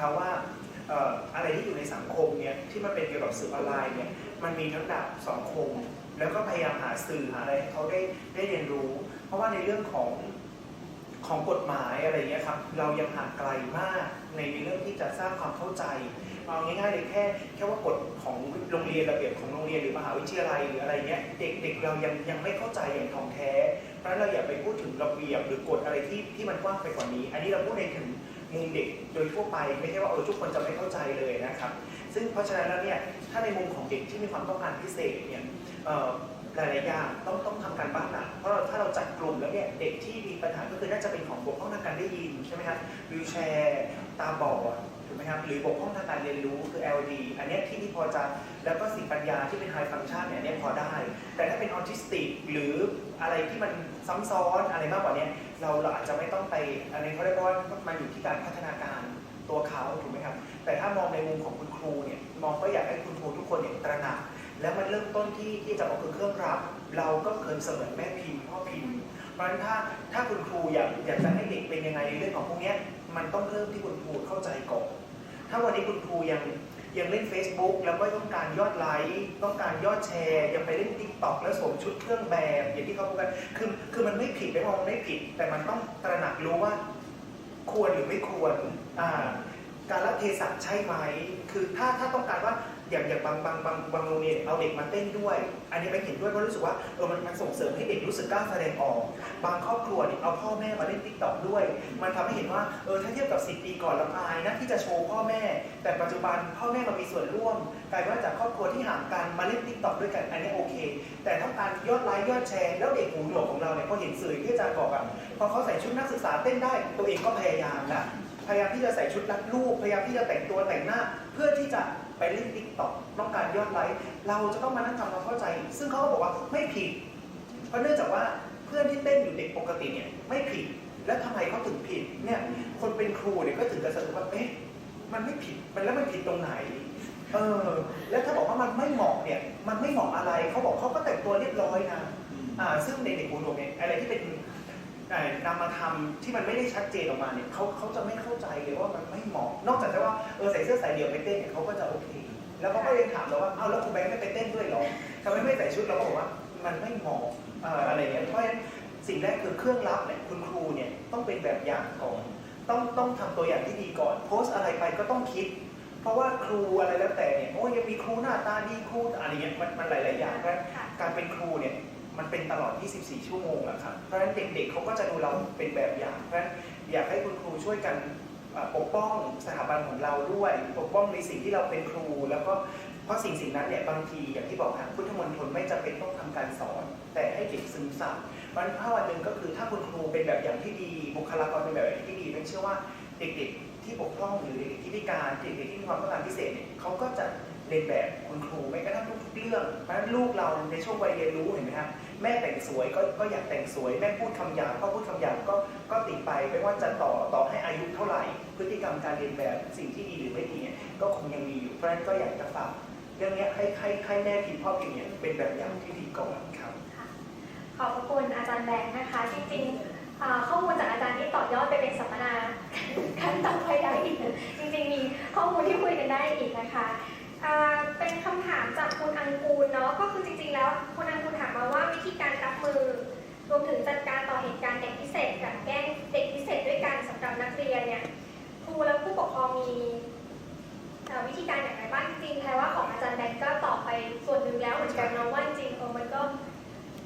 คะว่าอะไรที่อยู่ในสังคมเนี่ยที่มันเป็นเกี่ยวกับสื่อออนไลน์เนี่ยมันมีทั้งดาบสองคม แล้วก็พยายามหาสื่อหาอะไรให้เขาได้ได้เรียนรู้ เพราะว่าในเรื่องของของกฎหมายอะไรเงี้ยครับเรายังห่างไกลมากในเรื่องที่จะสร้างความเข้าใจเอาง่ายๆเลยแค่แค่ว่ากฎของโรงเรียนระเบียบของโรงเรียนหรือมหาวิทยาลัยหรืออะไรเงี้ยเด็กๆเรายังยังไม่เข้าใจอย่างท่องแท้เพราะเราอย่าไปพูดถึงระเบียบหรือกฎอะไรที่ที่มันกว้างไปกว่านี้ อันนี้เราพูดในถึง มุมเด็กโดยทั่วไปไม่ใช่ว่าเออทุกคนจะไม่เข้าใจเลยนะครับ ซึ่งเพราะฉะนั้นแล้วเนี่ยถ้าในมุมของเด็กที่มีความต้องการพิเศษเนี่ยหลายๆอย่างต้องต้องทำการบ้านหนักเพราะถ้าเราจัดกลุ่มแล้วเนี่ยเด็กที่มีปัญหาก็คือน่าจะเป็นของบกพร่องทางการได้ยินใช่ไหมครับวิวแชร์ตาบอดถูกไหมครับหรือบกพร่องทางการเรียนรู้คือ LD อันนี้ที่นี่พอจะแล้วก็สิ่งปัญญาที่เป็น high function เนี่ยอันเนี่ยพอได้ แต่ถ้าเป็นออทิสติกหรืออะไรที่มันซ้ำซ้อนอะไรมากกว่านี้ เราเราอาจจะไม่ต้องไปอันนี้เขาเรียกว่ามันอยู่ที่การพัฒนาการตัวเขาถูกไหมครับ แต่ถ้ามองในมุมของคุณครูเนี่ยมองก็อยากให้คุณครูทุกคนเนี่ยตระหนักแล้วมันเริ่มต้นที่ที่จะบอกคือเครื่องรับ เราก็เคินเสมือนแม่พิมพ์พ่อพิมพ์เพราะฉะนั้นถ้าถ้าคุณครูอยากอยากจะให้เด็กเป็นยังไงในเรื่องของพวกนี้มันต้องเริ่มที่คุณครูเข้าใจก่อนถ้าวันนี้คุณครูยัง ยังเล่น Facebook แล้วก็ต้องการยอดไลค์ต้องการยอดแชร์ยังไปเล่น t ิ k t o k แล้วสวมชุดเครื่องแบบอย่างที่เขาพูดกันคือคือมันไม่ผิดไม่มองไม่ผิด แต่มันต้องตระหนักรู้ว่า ควรหรือไม่ควรอ่าการละเทศะใช่ไหม คือถ้าถ้าต้องการว่า อย่างอย่างบางบางบางบางโรงเรียนเอาเด็กมาเต้นด้วย อันนี้ไม่เห็นด้วยเพราะรู้สึกว่าเออมันมันส่งเสริมให้เด็กรู้สึกกล้าแสดงออก บางครอบครัวเนี่ยเอาพ่อแม่มาเล่นติ๊กต็อกด้วย มันทำให้เห็นว่าเออถ้าเทียบกับ10ปีก่อนลำอายนะที่จะโชว์พ่อแม่ แต่ปัจจุบันพ่อแม่มามีส่วนร่วมกลายเป็นว่าจากครอบครัวที่ห่างกันมาเล่นติ๊กต็อกด้วยกันอันนี้โอเค แต่ถ้าการยอดไลค์ยอดแชร์แล้วเด็กหูหนวกของเราเนี่ยพอเห็นสื่อที่อาจารย์บอกอะพอเขาใส่ชุดนักศึกษาเต้นได้ ตัวเองก็พยายามนะพยายามที่จะใส่ชุดรัดรูปพยายามที่จะแต่งตัวแต่งหน้า เพื่อที่จะ ไปเล่นติ๊กต็อกต้องการยอดไลค์เราจะต้องมานั่งทำความเข้าใจ ซึ่งเขาก็บอกว่าไม่ผิด เพราะเนื่องจากว่าเพื่อนที่เต้นอยู่เด็กปกติเนี่ยไม่ผิด แล้วทำไมเขาถึงผิดเนี่ยคนเป็นครูเนี่ยก็ถึงจะสรุปว่าเอ๊ะมันไม่ผิดมันแล้วมันผิดตรงไหนเออแล้วถ้าบอกว่ามันไม่เหมาะเนี่ยมันไม่เหมาะอะไรเขาบอกเขาก็แต่งตัวเรียบร้อยนะอ่าซึ่งในเด็กหูหนวกเนี่ยอะไรที่เป็น แต่นำมาทำที่มันไม่ได้ชัดเจนออกมาเนี่ยเขาเขาจะไม่เข้าใจเลยว่ามันไม่เหมาะ นอกจากจะว่าเออใส่เสื้อสายเดี่ยวไปเต้นเนี่ยเขาก็จะโอเค แล้วเขาก็ยังถามเราว่าเอาแล้วครูแบงค์ไม่ไปเต้นด้วยเหรอทำไมไม่ใส่ชุดเราก็บอกว่ามันไม่เหมาะเอ่ออะไรอย่างเงี้ยเพราะฉะนั้นสิ่งแรกคือเครื่องรับเนี่ยคุณครูเนี่ยต้องเป็นแบบอย่างก่อน ต้องต้องทำตัวอย่างที่ดีก่อน โพสต์อะไรไปก็ต้องคิด เพราะว่าครูอะไรแล้วแต่เนี่ยโอ้ยยังมีครูหน้าตาดีครูอะไรเงี้ยมันมันหลาย ๆ อย่างเพราะฉะนั้นค่ะการเป็นครูเนี่ย มันเป็นตลอด 24 ชั่วโมงอะครับ เพราะฉะนั้นเด็กๆเขาก็จะดูเราเป็นแบบอย่าง เพราะฉะนั้นอยากให้คุณครูช่วยกันปกป้องสถาบันของเราด้วย ปกป้องในสิ่งที่เราเป็นครู แล้วก็เพราะสิ่งสิ่งนั้นเนี่ยบางทีอย่างที่บอกครับพุทธมนตรไม่จำเป็นต้องทำการสอน แต่ให้เด็กซึมซับมันถ้าวันหนึ่งก็คือถ้าคุณครูเป็นแบบอย่างที่ดี บุคลากรเป็นแบบอย่างที่ดีเป็นเชื่อว่าเด็กๆที่บกพร่องหรือเด็กๆที่พิการเด็กๆที่มีความต้องการพิเศษเนี่ยเขาก็จะ เรียนแบบคุณครูไม่กระทั่งทุกเรื่อง เพราะฉะนั้นลูกเราในช่วงวัยเรียนรู้เห็นไหมครับแม่แต่งสวยก็ก็อยากแต่งสวย แม่พูดคำหยาบก็พูดคำหยาบก็ก็ติดไปไม่ว่าจะต่อต่อให้อายุเท่าไหร่ พฤติกรรมการเรียนแบบสิ่งที่ดีหรือไม่ดีเนี่ยก็คงยังมีอยู่เพราะฉะนั้นก็อยากจะฝากเรื่องนี้ให้ให้ให้แม่พิมพ์พ่อพิมพ์เนี่ยเป็นแบบอย่างที่ดีก่อนครับขอบคุณอาจารย์แบงค์นะคะจริงๆข้อมูลจากอาจารย์ที่ต่อยอดไปเป็นสัมมนาขั้นต่อไปได้อีกจริงๆมีข้อมูลที่คุยกันได้อีกนะคะ เป็นคำถามจากคุณอังกูลเนาะก็คือจริงๆแล้วคุณอังกูลถามมาว่าวิธีการรับมือ รวมถึงจัดการต่อเหตุการณ์เด็กพิเศษกับแกล้งเด็กพิเศษด้วยกันสำหรับนักเรียนเนี่ยครูและผู้ปกครองมีเอ่อวิธีการอย่างไรบ้างจริงๆแปลว่าของอาจารย์แบงค์ก็ตอบไปส่วนหนึ่งแล้วเหมือนกันเนาะว่าจริงๆเออมันก็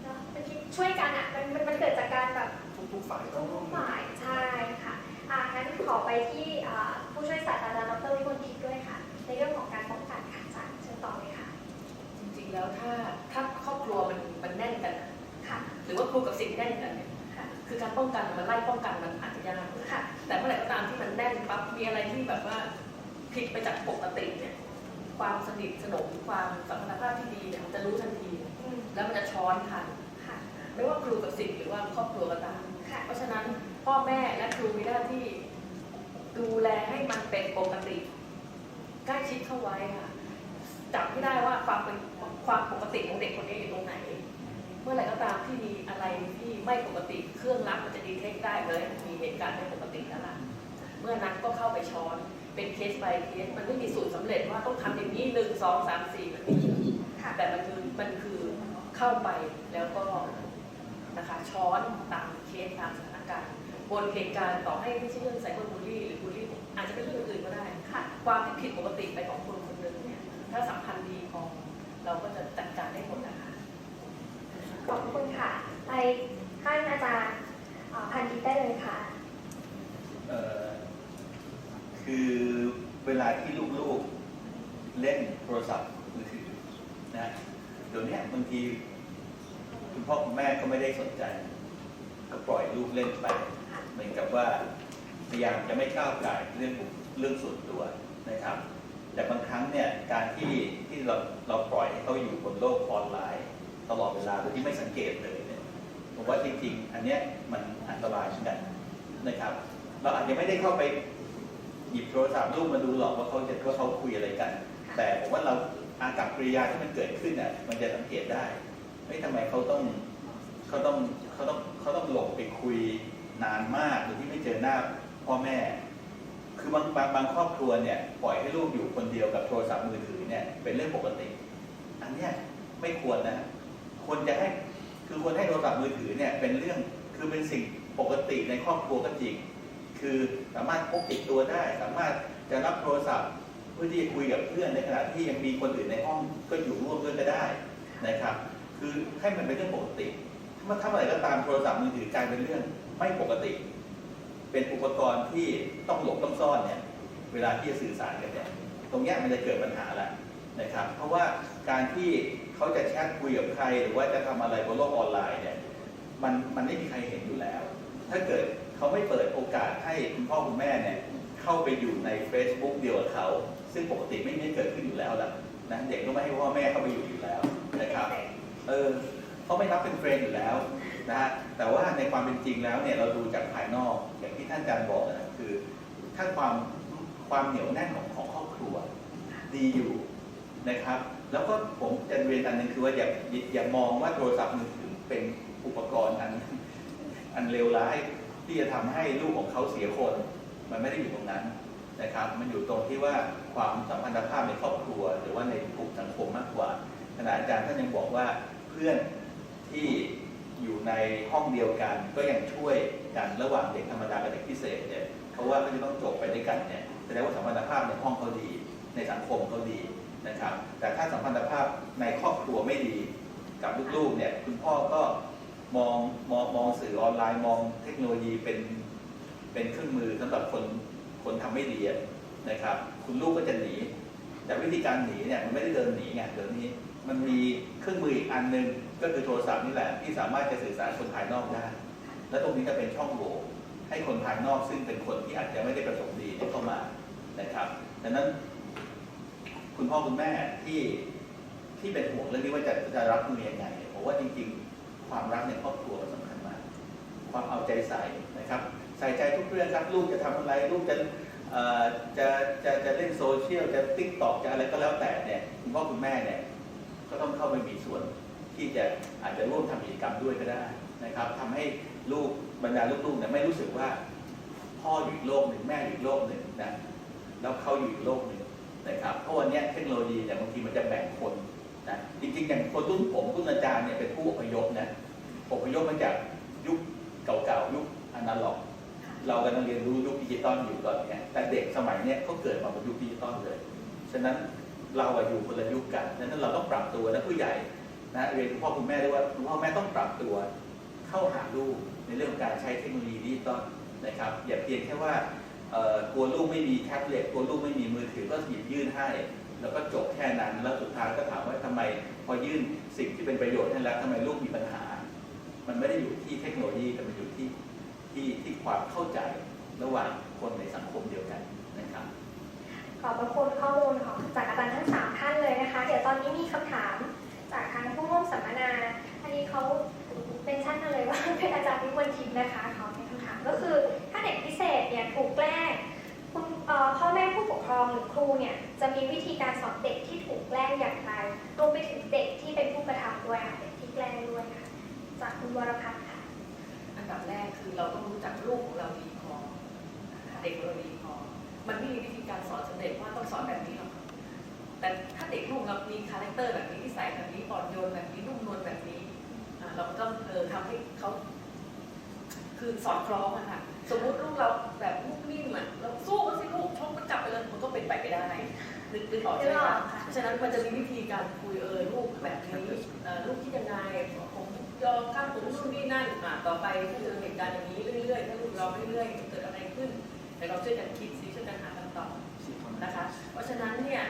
เนอะมันคิดช่วยกันอะมันมันมันเกิดจากการแบบทุกๆฝ่ายต้องร่ทุวกมมือฝ่ายใช่ค่ะอ่างั้นขอไปที่อ่าผู้ช่วยศาสตรา แล้วถ้าถ้าครอบครัวมันมันแน่นกันอะค่ะ หรือว่าครูกับศิษย์แน่นกันเนี่ยค่ะคือการป้องกันมันไล่ป้องกันมันอาจจะยากค่ะแต่เมื่อไหร่ก็ตามที่มันแน่นปั๊บมีอะไรที่แบบว่าผิดไปจากปกติเนี่ย ความสนิทสนมความสัมพันธภาพที่ดีเนี่ยมันจะรู้ทันทีอืมแล้วมันจะช้อนทันค่ะไม่ว่าครูกับศิษย์หรือว่าครอบครัวก็ตามค่ะเพราะฉะนั้นพ่อแม่และครูมีหน้าที่ดูแลให้มันเป็นปกติใกล้ชิดเข้าไว้ค่ะ จับให้ได้ว่าความเป็นความปกติของเด็กคนนี้อยู่ตรงไหน เมื่อไหร่ก็ตามที่มีอะไรที่ไม่ปกติเครื่องรับมันจะดีเทคได้เลย มีเหตุการณ์ไม่ปกติแล้วล่ะเมื่อนั้นก็เข้าไปช้อนเป็นเคส by เคสมันไม่มีสูตรสำเร็จว่าต้องทำอย่างนี้หนึ่งสองสามสี่มันไม่มีค่ะแต่มันคือมันคือเข้าไปแล้วก็นะคะช้อนตามเคสตามสถานการณ์บนเหตุการณ์ต่อให้ไม่ใช่เรื่องไซเบอร์บูลลี่หรือบูลลี่อาจจะเป็นเรื่องอื่นก็ได้ค่ะความที่ผิดปกติไปของคนคนหนึ่งเนี่ย ถ้าสัมพันธ์ดีพอเราก็จะจัดการได้หมดนะคะขอบคุณค่ะ ไปท่านอาจารย์เอ่อพันธิตได้เลยค่ะเอ่อคือเวลาที่ลูกๆเล่นโทรศัพท์มือถือนะเดี๋ยวเนี้ยบางทีคุณพ่อคุณแม่ก็ไม่ได้สนใจ ก็ปล่อยลูกเล่นไป เหมือนกับว่าพยายามจะไม่ก้าวไก่ายเรื่องเรื่องส่วนตัวนะครับ แต่บางครั้งเนี่ยการที่ที่เราเราปล่อยให้เขาอยู่บนโลกออนไลน์ ตลอดเวลาโดยที่ไม่สังเกตเลยเนี่ยผมว่าจริง ๆ อันเนี้ยมันอันตรายเหมือนกันนะครับ เราอาจจะไม่ได้เข้าไปหยิบโทรศัพท์ลูกมาดูหรอกว่าเขาจะว่าเขาคุยอะไรกัน แต่ผมว่าเราอากับกริยาที่มันเกิดขึ้นเนี่ยมันจะสังเกตได้ไม่ทำไมเขาต้องเขาต้องเขาต้องเขาต้องหลบไปคุยนานมากโดยที่ไม่เจอหน้าพ่อแม่ คือบางบางบางครอบครัวเนี่ยปล่อยให้ลูกอยู่คนเดียวกับโทรศัพท์มือถือเนี่ยเป็นเรื่องปกติ อันเนี้ยไม่ควรนะควรจะให้คือควรให้โทรศัพท์มือถือเนี่ยเป็นเรื่องคือเป็นสิ่งปกติในครอบครัวก็จริง คือสามารถพกติดตัวได้ สามารถจะรับโทรศัพท์เพื่อที่จะคุยกับเพื่อนในขณะที่ยังมีคนอื่นในห้องก็อยู่ร่วมด้วยก็ได้นะครับ คือให้มันเป็นเรื่องปกติ ถ้าถ้าเมื่อไหร่ก็ตามโทรศัพท์มือถือกลายเป็นเรื่องไม่ปกติ เป็นอุปกรณ์ที่ต้องหลบต้องซ่อนเนี่ยเวลาที่จะสื่อสารกันเนี่ยตรงเนี้ยมันจะเกิดปัญหาแล้วนะครับ เพราะว่าการที่เขาจะแชทคุยกับใคร หรือว่าจะทำอะไรบนโลกออนไลน์เนี่ยมันมันไม่มีใครเห็นอยู่แล้ว ถ้าเกิดเขาไม่เปิดโอกาสให้คุณพ่อคุณแม่เนี่ยเข้าไปอยู่ใน Facebook เดียวกับเขาซึ่งปกติไม่ไม่เกิดขึ้นอยู่แล้วล่ะนะเด็กก็ไม่ให้พ่อแม่เข้าไปอยู่อยู่แล้วนะครับเออเขาไม่รับเป็นเฟรนด์อยู่แล้วนะฮะ แต่ว่าในความเป็นจริงแล้วเนี่ยเราดูจากภายนอกอย่างที่ท่านอาจารย์บอกนะคือถ้าความความเหนียวแน่นของของครอบครัวดีอยู่นะครับ แล้วก็ผมจะเรียนอันหนึ่งคือว่าอย่าอย่ามองว่าโทรศัพท์มือถือเป็นอุปกรณ์อันอันเลวร้ายที่จะทำให้ลูกของเขาเสียคน มันไม่ได้อยู่ตรงนั้นนะครับ มันอยู่ตรงที่ว่าความสัมพันธภาพในครอบครัว หรือว่าในกลุ่มสังคมมากกว่าขณะอาจารย์ท่านยังบอกว่าเพื่อนที่ อยู่ในห้องเดียวกัน ก็ยังช่วยกันระหว่างเด็กธรรมดากับเด็กพิเศษเนี่ยเพราะว่าเขาจะต้องจบไปด้วยกันเนี่ยแสดงว่าสัมพันธภาพในห้องเขาดี ในสังคมเขาดีนะครับ แต่ถ้าสัมพันธภาพในครอบครัวไม่ดีกับลูกๆเนี่ยคุณพ่อก็มองมองมองสื่อออนไลน์มองเทคโนโลยีเป็นเป็นเครื่องมือสำหรับคนคนทำไม่ดีนะครับ คุณลูกก็จะหนี แต่วิธีการหนีเนี่ยมันไม่ได้เดินหนีไงเดี๋ยวนี้ มันมีเครื่องมืออีกอันหนึ่งก็คือโทรศัพท์นี่แหละที่สามารถจะสื่อสารคนภายนอกได้ และตรงนี้จะเป็นช่องโหว่ให้คนภายนอกซึ่งเป็นคนที่อาจจะไม่ได้ประสงค์ดีเข้ามานะครับดังนั้น คุณพ่อคุณแม่ที่ที่เป็นห่วงเรื่องนี้ว่าจะจะรับมือยังไงเนี่ยผมว่าจริง ๆ ความรักในครอบครัวมันสำคัญมาก ความเอาใจใส่นะครับ ใส่ใจทุกเรื่องครับลูกจะทำอะไรลูกจะจะจะจะเล่นโซเชียลจะติ๊กตอกจะอะไรก็แล้วแต่เนี่ยคุณพ่อคุณแม่เนี่ย ก็ต้องเข้าไปมีส่วนที่จะอาจจะร่วมทำกิจกรรมด้วยก็ได้นะครับทำให้ลูกบรรดาลูกๆเนี่ยไม่รู้สึกว่า พ่ออยู่อีกโลกหนึ่งแม่อยู่อีกโลกหนึ่งนะแล้วเขาอยู่อีกโลกหนึ่งนะครับเพราะวันเนี้ยเทคโนโลยีเนี่ยบางทีมันจะแบ่งคนนะจริงๆอย่างคนรุ่นผมรุ่นอาจารย์เนี่ยเป็นผู้อพยพนะอพยพมาจากยุคเก่าๆยุคอนาล็อก เรากำลังเรียนรู้ยุคดิจิตอลอยู่ตอนเนี้ยแต่เด็กสมัยเนี้ยเขาเกิดมาบนยุคดิจิตอลเลย ฉะนั้น เราอะอยู่คนละยุคกันฉะนั้นเราต้องปรับตัวนะผู้ใหญ่นะเรียนคุณพ่อคุณแม่ด้วยว่าคุณพ่อแม่ต้องปรับตัวเข้าหาลูกในเรื่องของการใช้เทคโนโลยีดิจิตอลนะครับ อย่าเพียงแค่ว่ากลัวลูกไม่มีแท็บเล็ตกลัวลูกไม่มีมือถือก็หยิบยื่นให้ แล้วก็จบแค่นั้นแล้วสุดท้ายก็ถามว่าทำไมพอยื่นสิ่งที่เป็นประโยชน์ให้แล้วทำไมลูกมีปัญหา มันไม่ได้อยู่ที่เทคโนโลยีแต่มันอยู่ที่ที่ที่ความเข้าใจระหว่างคนในสังคมเดียวกัน ขอบพระคุณข้อมูลของจากอาจารย์ทั้งสามท่านเลยนะคะ เดี๋ยวตอนนี้มีคำถามจากทางผู้ร่วมสัมมนา อันนี้เขาเป็นชั้นมาเลยว่าเป็นอาจารย์วิมลทิพย์นะคะเขาเป็นคำถามก็คือถ้าเด็กพิเศษเนี่ยถูกแกล้งคุณพ่อแม่ผู้ปกครองหรือครูเนี่ยจะมีวิธีการสอนเด็กที่ถูกแกล้งอย่างไรรวมไปถึงเด็กที่เป็นผู้กระ เตอร์แบบนี้นิสัยแบบนี้อ่อนโยนแบบนี้นุ่มนวลแบบนี้อ่าเราก็ต้องเออทำให้เขาคือสอดคล้องอะค่ะ สมมุติลูกเราแบบนุ่มนิ่มอะเราสู้มันสิลูกชกมันจับไปเลยมันก็เป็นไปไม่ได้นึกนึกออกใช่ไหมคะเพราะฉะนั้นมันจะมีวิธีการคุยเออลูกแบบนี้เอ่อลูกคิดยังไงผมยอมข้ามผมนู่นนี่นั่นอะต่อไปถ้าเจอเหตุการณ์อย่างนี้เรื่อยๆถ้าลูกเราเรื่อยๆเกิดอะไรขึ้นแต่เราช่วยกันคิดสิช่วยกันหาคำตอบนะคะ เพราะฉะนั้นเนี่ย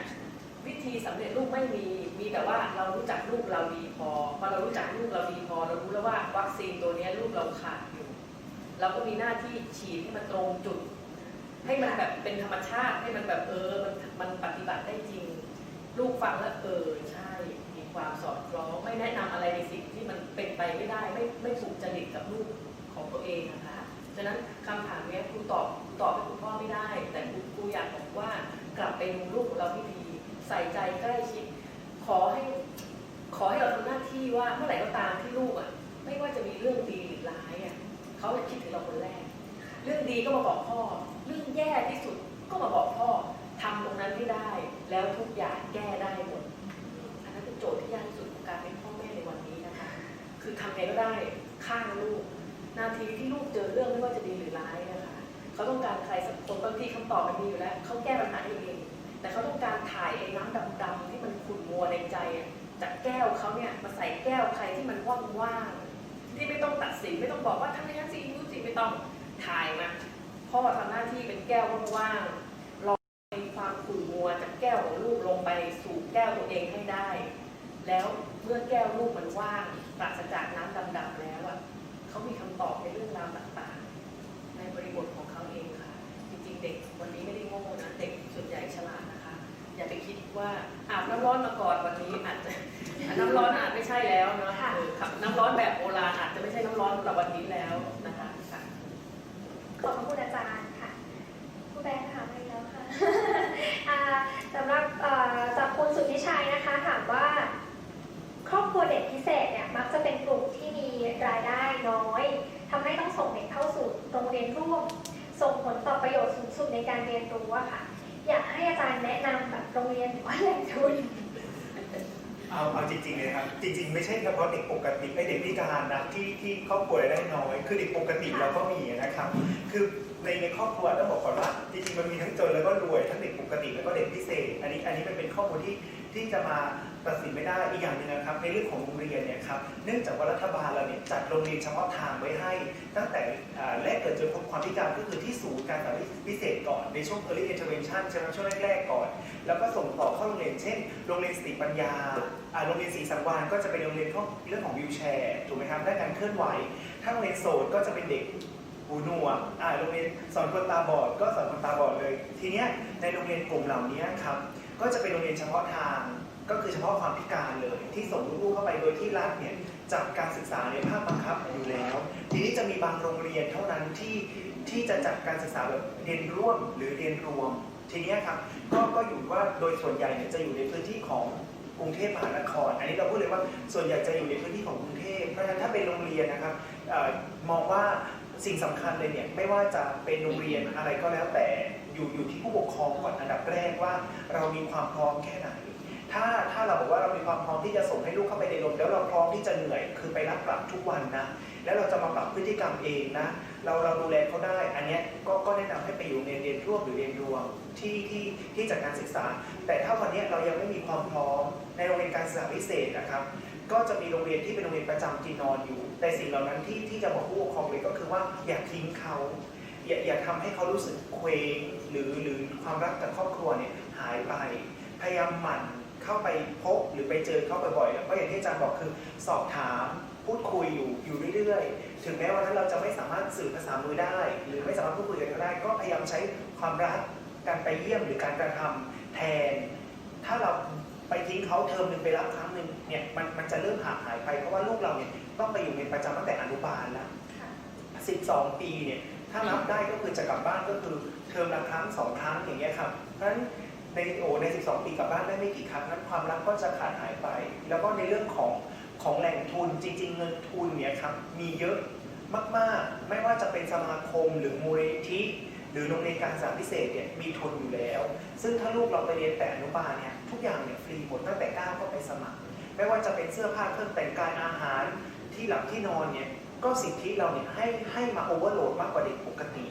วิธีสำเร็จลูกไม่มี มีแต่ว่าเรารู้จักลูกเราดีพอพอเรารู้จักลูกเราดีพอ เรารู้แล้วว่าวัคซีนตัวนี้ลูกเราขาดอยู่เราก็มีหน้าที่ฉีดให้มันตรงจุด ให้มันแบบเป็นธรรมชาติให้มันแบบเออมันมันปฏิบัติได้จริง ลูกฟังแล้วเออใช่ มีความสอดคล้องไม่แนะนำอะไรในสิ่งที่มันเป็นไปไม่ได้ ไม่ไม่ถูกจริตกับลูกของตัวเองนะคะฉะนั้นคำถามเนี้ยครูตอบตอบให้คุณพ่อไม่ได้ แต่ครูครูอยากบอกว่ากลับไปดูลูกของเราที่ดี ใส่ใจใกล้ชิด ขอให้ ขอให้เราทำหน้าที่ว่าเมื่อไหร่ก็ตามที่ลูกอะ ไม่ว่าจะมีเรื่องดีหรือร้ายอะเขาจะคิดถึงเราคนแรก เรื่องดีก็มาบอกพ่อ เรื่องแย่ที่สุดก็มาบอกพ่อทำตรงนั้นให้ได้ แล้วทุกอย่างแก้ได้หมดอันนั้นเป็นโจทย์ที่ยากที่สุดของการเป็นพ่อแม่ในวันนี้นะคะ คือทำไงก็ได้ข้างลูก นาทีที่ลูกเจอเรื่องไม่ว่าจะดีหรือร้ายนะคะเขาต้องการใครสักคนบางทีคำตอบมันมีอยู่แล้วเขาแก้ปัญหาเอง แต่เขาต้องการถ่ายไอ้น้ำดำๆที่มันขุ่นมัวในใจจากแก้วเขาเนี่ยมาใส่แก้วใครที่มันว่างๆที่ไม่ต้องตัดสินไม่ต้องบอกว่าทำอย่างนั้นสิรู้สิไม่ต้องถ่ายมาพ่อทำหน้าที่เป็นแก้วว่างๆรอให้ความขุ่นมัวจากแก้วของลูกลงไปสู่แก้วตัวเองให้ได้ แล้วเมื่อแก้วลูกมันว่างปราศจากน้ำดำๆแล้วอะเขามีคำตอบในเรื่องราวต่างๆ ในบริบทของเขาเองค่ะ จริงๆ เด็กวันนี้ไม่ได้โง่นะเด็กส่วนใหญ่ฉลาดนะ อย่าไปคิดว่าอาบน้ำร้อนมาก่อนวันนี้อาจจะน้ำร้อนอาจไม่ใช่แล้วเนาะค่ะเออครับน้ำร้อนแบบโบราณอาจจะไม่ใช่น้ำร้อนสำหรับวันนี้แล้วนะคะค่ะขอบพระคุณอาจารย์ค่ะคุณแบงค์ถามไปแล้วค่ะอ่าสำหรับเอ่อจากคุณสุทธิชัยนะคะถามว่าครอบครัวเด็กพิเศษเนี่ยมักจะเป็นกลุ่มที่มีรายได้น้อยทำให้ต้องส่งเด็กเข้าสู่โรงเรียนร่วม ส่งผลต่อประโยชน์สูงสุดในการเรียนรู้อะค่ะอยาก ให้อาจารย์แนะนำแบบโรงเรียนหรือว่าแหล่งทุน เอาเอาจริงๆเลยครับจริง ๆ ไม่ใช่เฉพาะเด็กปกติไอเด็กพิการนะที่ที่ครอบครัวยได้น้อย คือเด็กปกติเราก็มีนะครับ คือ ในในครอบครัวต้องบอกก่อนว่าจริงๆมันมีทั้งจนแล้วก็รวยทั้งเด็กปกติแล้วก็เด็กพิเศษ อันนี้อันนี้มันเป็นข้อมูลที่ที่จะมาตัดสินไม่ได้อีกอย่างหนึ่งนะครับในเรื่องของโรงเรียนเนี่ยครับเนื่องจากว่ารัฐบาลเราเนี่ยจัดโรงเรียนเฉพาะทางไว้ให้ ตั้งแต่แรกเกิดจนพบความพิการก็คือที่ศูนย์การศึกษาพิเศษก่อนในช่วง early intervention ใช่ไหมช่วงแรกๆก่อน แล้วก็ส่งต่อเข้าโรงเรียนเช่น โรงเรียนสติปัญญาโรงเรียนศรีสังวานก็จะเป็นโรงเรียนเรื่องของวิวแชร์ถูกไหมครับด้านการเคลื่อนไหวถ้าโรงเรียนโสดก็จะเป็นเด็ก หูหนวกอ่าโรงเรียนสอนคนตาบอดก็สอนคนตาบอดเลย ทีเนี้ยในโรงเรียนกลุ่มเหล่านี้ครับก็จะเป็นโรงเรียนเฉพาะทาง ก็คือเฉพาะความพิการเลย ที่ส่งลูกเข้าไปโดยที่รัฐเนี่ยจัดการศึกษาในภาคบังคับอยู่แล้ว ทีนี้จะมีบางโรงเรียนเท่านั้นที่ที่จะจัดการศึกษาแบบเรียนร่วมหรือเรียนรวม ทีเนี้ยครับก็ก็อยู่ว่าโดยส่วนใหญ่เนี่ยจะอยู่ในพื้นที่ของกรุงเทพมหานคร อันนี้เราพูดเลยว่าส่วนใหญ่จะอยู่ในพื้นที่ของกรุงเทพเพราะฉะนั้นถ้าเป็นโรงเรียนนะครับออมองว่า สิ่งสำคัญเลยเนี่ยไม่ว่าจะเป็นโรงเรียนอะไรก็แล้วแต่อยู่อยู่ที่ผู้ปกครองก่อนอันดับแรกว่า เรามีความพร้อมแค่ไหน ถ้าถ้าเราบอกว่าเรามีความพร้อมที่จะส่งให้ลูกเข้าไปในโรงแล้วเราพร้อมที่จะเหนื่อยคือไปรับปรับทุกวันนะ แล้วเราจะมาปรับพฤติกรรมเองนะ เราเราดูแลเขาได้ อันนี้ก็ก็แนะนำให้ไปอยู่ในเรียนร่วมหรือเรียนรวมที่ที่ที่จัดการศึกษา แต่ถ้าวันนี้เรายังไม่มีความพร้อมในโรงเรียนการศึกษาพิเศษนะครับ ก็จะมีโรงเรียนที่เป็นโรงเรียนประจำที่นอนอยู่ แต่สิ่งเหล่านั้นที่ที่จะบอกผู้ปกครองเลยก็คือว่าอย่าทิ้งเขา อย่าอย่าทำให้เขารู้สึกเคว้งหรือหรือความรักจากครอบครัวเนี่ยหายไป พยายามหมั่นเข้าไปพบหรือไปเจอเขาบ่อยๆแล้วก็อย่างที่อาจารย์บอกคือสอบถามพูดคุยอยู่อยู่เรื่อยๆ ถึงแม้วันนั้นเราจะไม่สามารถสื่อภาษามือได้ หรือไม่สามารถพูดคุยกันได้ ก็พยายามใช้ความรักการไปเยี่ยมหรือการกระทำแทน ถ้าเรา ไปทิ้งเขาเทอมหนึ่งไปรับครั้งหนึ่งเนี่ยมันมันจะเริ่มห่างหายไปเพราะว่าลูกเราเนี่ยต้องไปอยู่ในประจำตั้งแต่อนุบาลแล้วค่ะ12 ปีเนี่ยถ้ารับได้ก็คือจะกลับบ้านก็คือเทอมละครั้งสองครั้งอย่างเงี้ยครับเพราะฉะนั้นในโอใน 12 ปีกลับบ้านได้ไม่กี่ครั้งนั้นความรักก็จะขาดหายไป แล้วก็ในเรื่องของของแหล่งทุนจริง ๆ เงินทุนเนี่ยครับมีเยอะมากๆ ไม่ว่าจะเป็นสมาคมหรือมูลนิธิหรือโรงเรียนการศึกษาพิเศษเนี่ยมีทุนอยู่แล้ว ซึ่งถ้าลูกเราไปเรียนแต่อนุบาลเนี่ย ทุกอย่างเนี่ยฟรีหมดตั้งแต่ก้าวก็ไปสมัคร ไม่ว่าจะเป็นเสื้อผ้าเครื่องแต่งกายอาหารที่หลับที่นอนเนี่ยก็สิทธิเราเนี่ยให้ให้มาโอเวอร์โหลดมากกว่าเด็กปกติ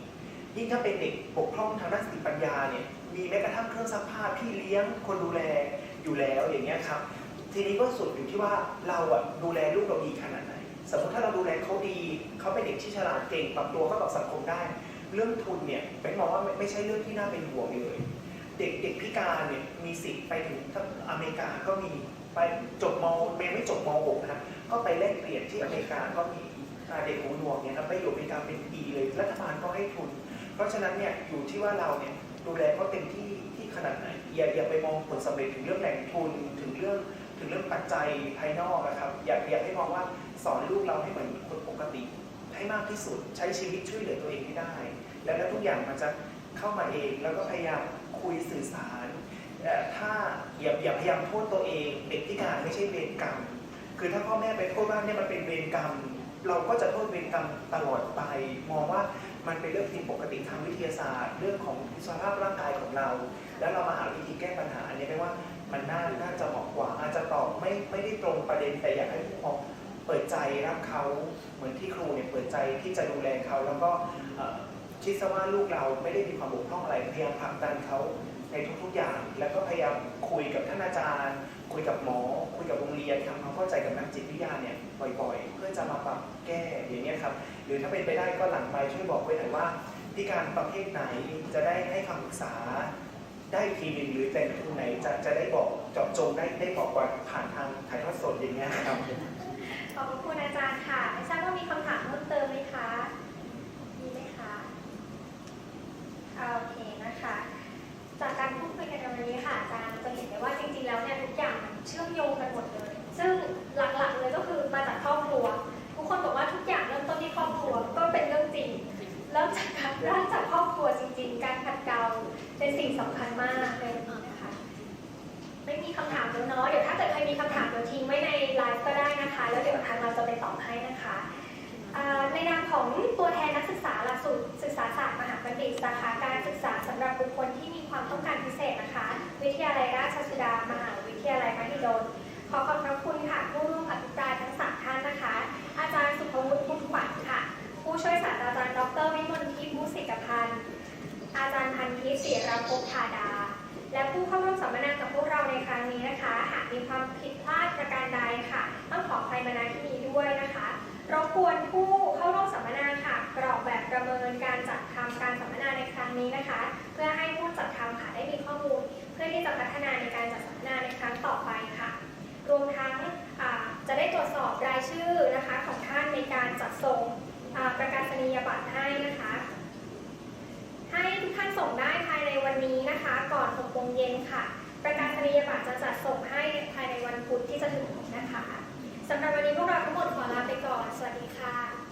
ยิ่งถ้าเป็นเด็กบกพร่องทางด้านสติปัญญาเนี่ยมีแม้กระทั่งเครื่องซักผ้าพี่เลี้ยงคนดูแลอยู่แล้วอย่างเงี้ยครับทีนี้ก็สุดอยู่ที่ว่าเราอะดูแลลูกเราดีขนาดไหน สมมติถ้าเราดูแลเขาดีเขาเป็นเด็กที่ฉลาดเก่งปรับตัวเข้ากับสังคมได้ เรื่องทุนเนี่ยเป็นมองว่าไม่ใช่เรื่องที่น่าเป็นห่วงเลย เด็กเด็กพิการเนี่ยมีสิทธิ์ไปถึงทั้งอเมริกาก็มีไปจบมเมไม่จบม .6 นะก็ไปแลกเปลี่ยนที่อเมริกาก็มีเด็กหูหนวกเนี่ยครับไปอยู่อเมริกาเป็นปีเลย รัฐบาลก็ให้ทุน เพราะฉะนั้นเนี่ยอยู่ที่ว่าเราเนี่ยดูแลเขาเต็มที่ที่ขนาดไหนอย่าอย่าไปมองผลสำเร็จถึงเรื่องแหล่งทุนถึงเรื่องถึงเรื่องปัจจัยภายนอกนะครับ อย่าอย่าให้มองว่าสอนลูกเราให้เหมือนคนปกติ ให้มากที่สุดใช้ชีวิตช่วยเหลือตัวเองให้ได้ แล้วทุกอย่างมันจะเข้ามาเองแล้วก็พยายาม คุยสื่อสารถ้าอย่าอย่าพยายามโทษตัวเองเด็กพิการไม่ใช่เวรกรรม คือถ้าพ่อแม่ไปโทษว่าเนี่ยมันเป็นเวรกรรม เราก็จะโทษเวรกรรมตลอดไป มองว่ามันเป็นเรื่องผิดปกติทางวิทยาศาสตร์ เรื่องของสภาพร่างกายของเรา แล้วเรามาหาวิธีแก้ปัญหาอันนี้ไม่ว่ามันน่าน่าจะเหมาะกว่า อาจจะตอบไม่ไม่ได้ตรงประเด็นแต่อยากให้ผู้ปกครองเปิดใจรับเขาเหมือนที่ครูเนี่ยเปิดใจที่จะดูแลเขาแล้วก็ คิดซะว่าลูกเราไม่ได้มีความบกพร่องอะไรพยายามผลักดันเขาในทุกๆอย่าง แล้วก็พยายามคุยกับท่านอาจารย์ คุยกับหมอ คุยกับโรงเรียนทำความเข้าใจกับนักจิตวิทยาเนี่ยบ่อยๆ เพื่อจะมาปรับแก้อย่างเงี้ครับ หรือถ้าเป็นไปได้ก็หลังไปช่วยบอกไว้หน่อยว่าพิการประเภทไหนจะได้ให้คำปรึกษาได้ทีหนึ่งหรือแต่งทุนไหนจะจะได้บอกเจาะจงได้ได้บอกกว่าผ่านทางถ่ายทอดสดอย่างเงี้ยครับขอบคุณอาจารย์ค่ะไม่ทราบว่ามีคำถามเพิ่มเติมไหมคะ มีไหมคะอ่าโอเคนะคะ จากการพูดคุยกันในวันนี้ค่ะอาจารย์จะเห็นได้ว่าจริงๆแล้วเนี่ยทุกอย่างมันเชื่อมโยงกันหมดเลย ซึ่งหลักๆเลยก็คือมาจากครอบครัว ทุกคนบอกว่าทุกอย่างเริ่มต้นที่ครอบครัวก็เป็นเรื่องจริงเริ่มจากการเริ่มจากครอบครัวจริง ๆ การขัดเกลาเป็นสิ่งสำคัญมากเลยนะคะไม่มีคำถามแล้วเนาะเดี๋ยวถ้าเกิดใครมีคำถามเดี๋ยวทิ้งไว้ในไลฟ์ก็ได้นะคะ แล้วเดี๋ยวทางเราจะไปตอบให้นะคะอ่า ในนามของตัวแทนนักศึกษาหลักสูตรศึกษาศาสตร์มหาบัณฑิตสาขาการศึกษาสำหรับบุคคลที่มีความต้องการพิเศษนะคะ วิทยาลัยราชสุดามหาวิทยาลัยมหิดลขอขอบพระคุณค่ะผู้ร่วมอภิปรายทั้งสามท่านนะคะ อาจารย์สุภวุฒิพุทธขวัญค่ะ ผู้ช่วยศาสตราจารย์ดรวิมลทิพย์มุสิกพันธ์อาจารย์พันธิศิรภพธาดา และผู้เข้าร่วมสัมมนากับพวกเราในครั้งนี้นะคะ หากมีความผิดพลาดประการใดค่ะ ต้องขออภัยมาณที่นี้ด้วยนะคะ รบกวนผู้เข้าร่วมสัมมนาค่ะกรอกแบบประเมินการจัดทำการสัมมนาในครั้งนี้นะคะ เพื่อให้ผู้จัดทำค่ะได้มีข้อมูล เพื่อที่จะพัฒนาในการจัดสัมมนาในครั้งต่อไปค่ะ รวมทั้งจะได้ตรวจสอบรายชื่อนะคะของท่านในการจัดส่งประกาศนียบัตรให้นะคะ ให้ทุกท่านส่งได้ภายในวันนี้นะคะ ก่อน6โมงเย็นค่ะ ประกาศนียบัตรจะจัดส่งให้ภายในวันพุธที่จะถึงนี้นะคะ สำหรับวันนี้พวกเราทั้งหมดขอลาไปก่อน สวัสดีค่ะ